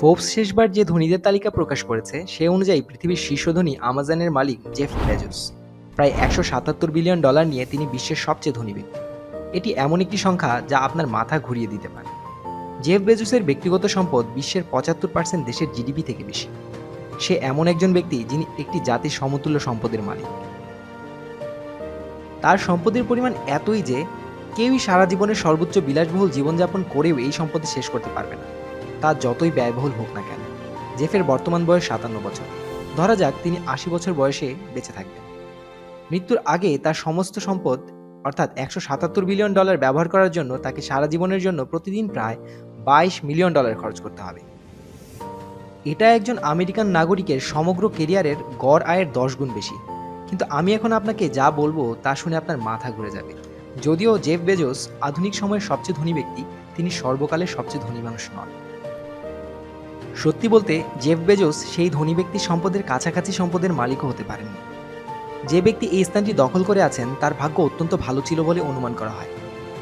Forbes শেষবার যে ধনীদের তালিকা প্রকাশ করেছে, সে অনুযায়ী পৃথিবীর শীর্ষ ধনী আমাজনের মালিক জেফ বেজোস। প্রায় একশো সাতাত্তর বিলিয়ন ডলার নিয়ে তিনি বিশ্বের সবচেয়ে ধনী ব্যক্তি। এটি এমন একটি সংখ্যা যা আপনার মাথা ঘুরিয়ে দিতে পারে। জেফ বেজোসের ব্যক্তিগত সম্পদ বিশ্বের পঁচাত্তর পার্সেন্ট দেশের জিডিপি থেকে বেশি। সে এমন একজন ব্যক্তি যিনি একটি জাতির সমতুল্য সম্পদের মালিক। তার সম্পদের পরিমাণ এতই যে, কেউই সারা জীবনের সর্বোচ্চ বিলাসবহুল জীবনযাপন করেও এই সম্পত্তি শেষ করতে পারবে না। তা যতই ব্যয়বহুল হোক না কেন। জেফের বর্তমান বয়স সাতান্ন বছর। ধরা যাক তিনি আশি বছর বয়সে বেঁচে থাকবেন। মৃত্যুর আগে তার সমস্ত সম্পদ, অর্থাৎ একশো সাতাত্তর বিলিয়ন ডলার ব্যবহার করার জন্য তাকে সারা জীবনের জন্য প্রতিদিন প্রায় বাইশ মিলিয়ন ডলার খরচ করতে হবে। এটা একজন আমেরিকান নাগরিকের সমগ্র কেরিয়ারের গড় আয়ের দশ গুণ বেশি। কিন্তু আমি এখন আপনাকে যা বলব তা শুনে আপনার মাথা ঘুরে যাবে। যদিও জেফ বেজোস আধুনিক সময়ের সবচেয়ে ধনী ব্যক্তি, তিনি সর্বকালের সবচেয়ে ধনী মানুষ নন। সত্যি বলতে, জেফ বেজোস সেই ধনী ব্যক্তির সম্পদের কাছাকাছি সম্পদের মালিকও হতে পারেননি। যে ব্যক্তি এই স্থানটি দখল করে আছেন, তার ভাগ্য অত্যন্ত ভালো ছিল বলে অনুমান করা হয়।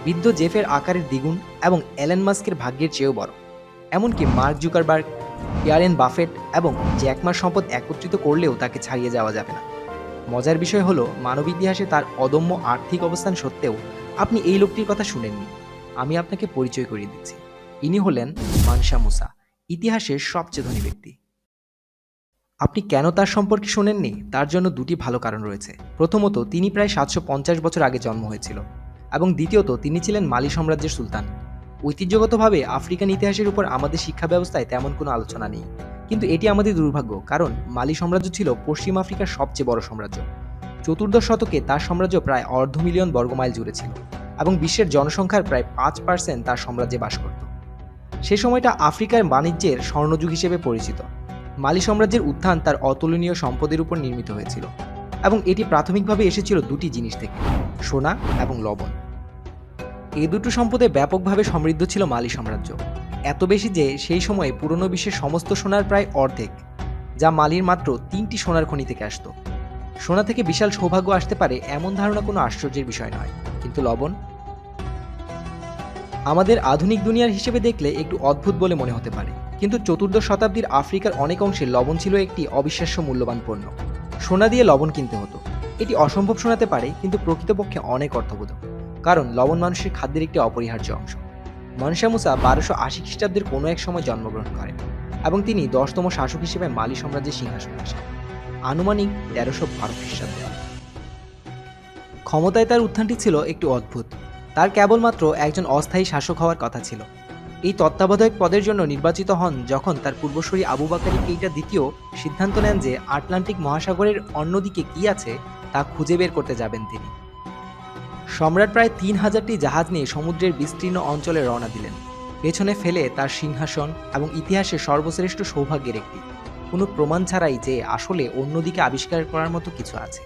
বৃদ্ধ জেফের আকারের দ্বিগুণ এবং অ্যালেন মাস্কের ভাগ্যের চেয়েও বড়। এমনকি মার্ক জুকারবার্গ, ইয়ারেন বাফেট এবং জ্যাকমার সম্পদ একত্রিত করলেও তাকে ছাড়িয়ে যাওয়া যাবে না। মজার বিষয় হলো, মানব ইতিহাসে তার অদম্য আর্থিক অবস্থান সত্ত্বেও আপনি এই লোকটির কথা শুনেননি। আমি আপনাকে পরিচয় করিয়ে দিচ্ছি। ইনি হলেন মানসা মুসা। ইতিহাসের সবচেয়ে ধনী ব্যক্তি। আপনি কেন তার সম্পর্কে শোনেননি? তার জন্য দুটি ভালো কারণ রয়েছে। প্রথমত, তিনি প্রায় সাতশো পঞ্চাশ বছর আগে জন্ম হয়েছিল। এবং দ্বিতীয়ত, তিনি ছিলেন মালি সাম্রাজ্যের সুলতান। ঐতিহ্যগতভাবে আফ্রিকান ইতিহাসের উপর আমাদের শিক্ষা ব্যবস্থায় তেমন কোনো আলোচনা নেই। কিন্তু এটি আমাদের দুর্ভাগ্য, কারণ মালি সাম্রাজ্য ছিল পশ্চিম আফ্রিকার সবচেয়ে বড় সাম্রাজ্য। চতুর্দশ শতকে তার সাম্রাজ্য প্রায় অর্ধ মিলিয়ন বর্গমাইল জুড়ে ছিল এবং বিশ্বের জনসংখ্যার প্রায় পাঁচ পার্সেন্ট তার সাম্রাজ্যে বাস করত। সে সময়টা আফ্রিকার বাণিজ্যের স্বর্ণযুগ হিসেবে পরিচিত। মালি সাম্রাজ্যের উত্থান তার অতুলনীয় সম্পদের উপর নির্মিত হয়েছিল এবং এটি প্রাথমিকভাবে এসেছিল দুটি জিনিস থেকে, সোনা এবং লবণ। এই দুটো সম্পদে ব্যাপকভাবে সমৃদ্ধ ছিল মালি সাম্রাজ্য। এত বেশি যে সেই সময়ে পুরনো বিশ্বের সমস্ত সোনার প্রায় অর্ধেক, যা মালির মাত্র তিনটি সোনার খনি থেকে আসতো। সোনা থেকে বিশাল সৌভাগ্য আসতে পারে এমন ধারণা কোনো আশ্চর্যের বিষয় নয়, কিন্তু লবণ আমাদের আধুনিক দুনিয়ার হিসেবে দেখলে একটু অদ্ভুত বলে মনে হতে পারে। কিন্তু চতুর্দশ শতাব্দীর আফ্রিকার অনেক অংশে লবণ ছিল একটি অবিশ্বাস্য মূল্যবান পণ্য। সোনা দিয়ে লবণ কিনতে হতো। এটি অসম্ভব শোনাতে পারে, কিন্তু প্রকৃতপক্ষে অনেক অর্থবোধক। কারণ লবণ মানুষের খাদ্যের একটি অপরিহার্য অংশ। মনসা মুসা বারোশো আশি খ্রিস্টাব্দের কোনো এক সময় জন্মগ্রহণ করেন এবং তিনি দশতম শাসক হিসেবে মালি সাম্রাজ্যের সিংহাসনে আসেন। আনুমানিক তেরোশো বারো খ্রিস্টাব্দে। ক্ষমতায় তার উত্থানটি ছিল একটু অদ্ভুত। তার কেবলমাত্র একজন অস্থায়ী শাসক হওয়ার কথা ছিল। এই তত্ত্বাবধায়ক পদের জন্য নির্বাচিত হন যখন তার পূর্বসূরি আবু বাকারি কেইটা দ্বিতীয় সিদ্ধান্ত নেন যে আটলান্টিক মহাসাগরের অন্যদিকে কি আছে তা খুঁজে বের করতে যাবেন তিনি। সম্রাট প্রায় তিন হাজারটি জাহাজ নিয়ে সমুদ্রের বিস্তীর্ণ অঞ্চলে রওনা দিলেন। পেছনে ফেলে তার সিংহাসন এবং ইতিহাসের সর্বশ্রেষ্ঠ সৌভাগ্যের একটি। কোনো প্রমাণ ছাড়াই যে আসলে অন্যদিকে আবিষ্কার করার মতো কিছু আছে।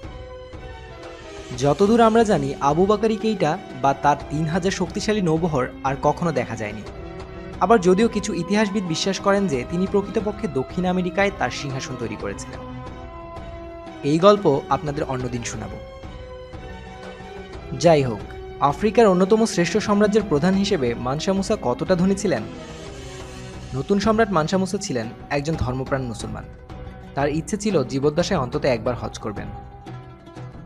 যতদূর আমরা জানি, আবু বাকারি কেইটা বা তার তিন হাজার শক্তিশালী নৌবহর আর কখনো দেখা যায়নি। আবার যদিও কিছু ইতিহাসবিদ বিশ্বাস করেন যে, তিনি প্রকৃতপক্ষে দক্ষিণ আমেরিকায় তার সিংহাসন তৈরি করেছিলেন। এই গল্প আপনাদের অন্যদিন শোনাব। যাই হোক, আফ্রিকার অন্যতম শ্রেষ্ঠ সাম্রাজ্যের প্রধান হিসেবে মানসা মুসা কতটা ধনী ছিলেন? নতুন সম্রাট মানসা মুসা ছিলেন একজন ধর্মপ্রাণ মুসলমান। তার ইচ্ছে ছিল জীবদ্দশায় অন্তত একবার হজ করবেন।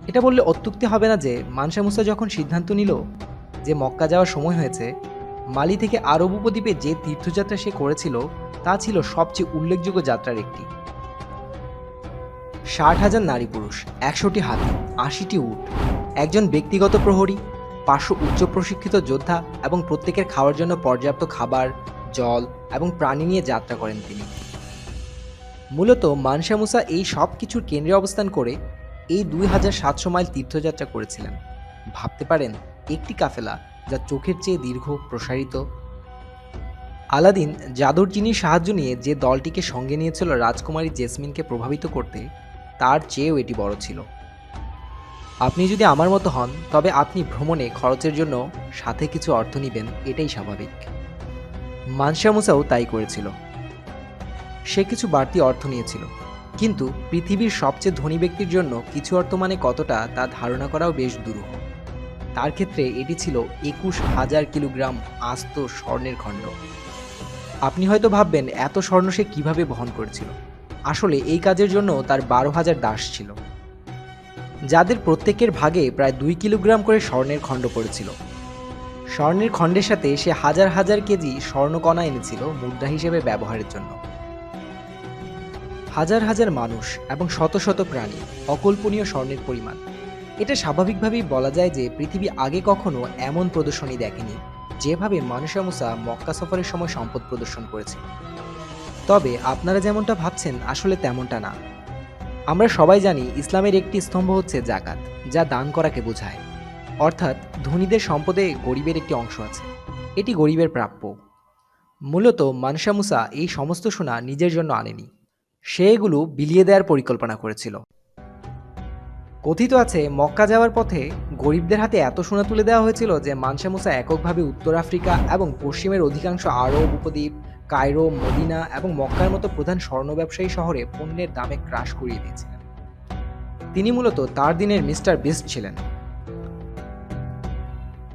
এটা বললে অত্যুক্তি হবে না যে মানসা মুসা যখন সিদ্ধান্ত নিল যে মক্কা যাওয়ার সময় হয়েছে, মালি থেকে আরব উপদ্বীপে যে তীর্থযাত্রা সে করেছিল, তা ছিল সবচেয়ে উল্লেখযোগ্য যাত্রার একটি। ষাট হাজার নারী পুরুষ, একশোটি হাতি, আশিটি উট, একজন ব্যক্তিগত প্রহরী, পাঁচশো উচ্চ প্রশিক্ষিত যোদ্ধা এবং প্রত্যেকের খাওয়ার জন্য পর্যাপ্ত খাবার, জল এবং প্রাণী নিয়ে যাত্রা করেন তিনি। মূলত মানসা মুসা এই সব কিছুর কেন্দ্রে অবস্থান করে এই দুই হাজার সাতশো মাইল তীর্থযাত্রা করেছিলেন। ভাবতে পারেন, একটি কাফেলা যা চোখের চেয়ে দীর্ঘ, প্রসারিত। আলাদিন জাদুর চিনির সাহায্য নিয়ে যে দলটিকে সঙ্গে নিয়েছিল রাজকুমারী জেসমিনকে প্রভাবিত করতে, তার চেয়েও এটি বড় ছিল। আপনি যদি আমার মতো হন, তবে আপনি ভ্রমণে খরচের জন্য সাথে কিছু অর্থ নেবেন, এটাই স্বাভাবিক। মানসা মুসাও তাই করেছিল। সে কিছু বাড়তি অর্থ নিয়েছিল। কিন্তু পৃথিবীর সবচেয়ে ধনী ব্যক্তির জন্য কিছু অর্থ মানে কতটা তা ধারণা করাও বেশ দুরূহ। তার ক্ষেত্রে এটি ছিল একুশ হাজার কিলোগ্রাম আস্ত স্বর্ণের খণ্ড। আপনি হয়তো ভাববেন, এত স্বর্ণ সে কীভাবে বহন করেছিল? আসলে এই কাজের জন্য তার বারো হাজার দাস ছিল। যাদের প্রত্যেকের ভাগে প্রায় দুই কিলোগ্রাম করে স্বর্ণের খণ্ড পড়েছিল। স্বর্ণের খণ্ডের সাথে সে হাজার হাজার কেজি স্বর্ণকণা এনেছিল মুদ্রা হিসেবে ব্যবহারের জন্য। হাজার হাজার মানুষ এবং শত শত প্রাণী অকল্পনীয় স্বর্ণের পরিমাণ। এটা স্বাভাবিকভাবেই বলা যায় যে পৃথিবী আগে কখনো এমন প্রদর্শনী দেখেনি, যেভাবে মানুষা মুসা মক্কা সফরের সময় সম্পদ প্রদর্শন করেছে। তবে আপনারা যেমনটা ভাবছেন, আসলে তেমনটা না। আমরা সবাই জানি ইসলামের একটি স্তম্ভ হচ্ছে জাকাত, যা দান করাকে বোঝায়। অর্থাৎ ধনীদের সম্পদে গরিবের একটি অংশ আছে। এটি গরিবের প্রাপ্য। মূলত মানসা মুসা এই সমস্ত সোনা নিজের জন্য আনেনি। সে এগুলো বিলিয়ে দেওয়ার পরিকল্পনা করেছিল। কথিত আছে, মক্কা যাওয়ার পথে গরিবদের হাতে এত সোনা তুলে দেওয়া হয়েছিল যে মানসা মুসা এককভাবে উত্তর আফ্রিকা এবং পশ্চিমের অধিকাংশ আরব, উপদ্বীপ, কায়রো, মদিনা এবং মক্কার মতো প্রধান স্বর্ণ ব্যবসায়ী শহরে পণ্যের দামে ক্রাশ করিয়ে দিয়েছিলেন। তিনি মূলত তার দিনের মিস্টার বিস্ট ছিলেন।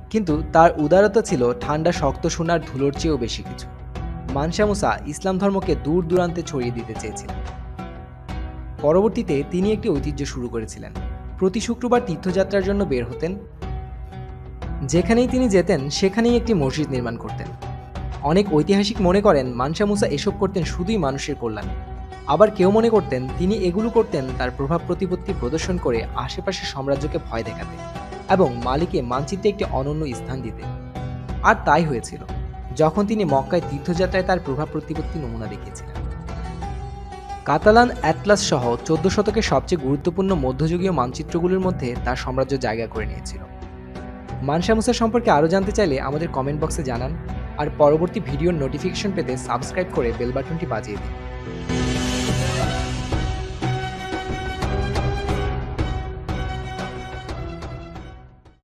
কিন্তু তার উদারতা ছিল ঠান্ডা, শক্ত সোনার ধুলোর চেয়েও বেশি কিছু। মানসা মুসা ইসলাম ধর্মকে দূর দূরান্তে ছড়িয়ে দিতে চেয়েছিলেন। পরবর্তীতে তিনি একটি ঐতিহ্য শুরু করেছিলেন। প্রতি শুক্রবার তীর্থযাত্রার জন্য বের হতেন। যেখানেই তিনি যেতেন, সেখানেই একটি মসজিদ নির্মাণ করতেন। অনেক ঐতিহাসিক মনে করেন, মানসা মুসা এসব করতেন শুধুই মানুষের কল্যাণে। আবার কেউ মনে করতেন, তিনি এগুলো করতেন তার প্রভাব প্রতিপত্তি প্রদর্শন করে আশেপাশের সাম্রাজ্যকে ভয় দেখাতে এবং মালিকে মানচিত্রে একটি অনন্য স্থান দিতে। আর তাই হয়েছিল। যখন তিনি মক্কায় তীর্থযাত্রায় তার প্রভাব প্রতিপত্তি নমুনা দেখিয়েছিলেন। কাতালান অ্যাটলাস সহ চোদ্দ শতকের সবচেয়ে গুরুত্বপূর্ণ মধ্যযুগীয় মানচিত্রগুলির মধ্যে তার সাম্রাজ্য জায়গা করে নিয়েছিল। মানসা মুসা সম্পর্কে আরও জানতে চাইলে আমাদের কমেন্ট বক্সে জানান, আর পরবর্তী ভিডিওর নোটিফিকেশন পেতে সাবস্ক্রাইব করে বেল বাটনটি বাজিয়ে দিন।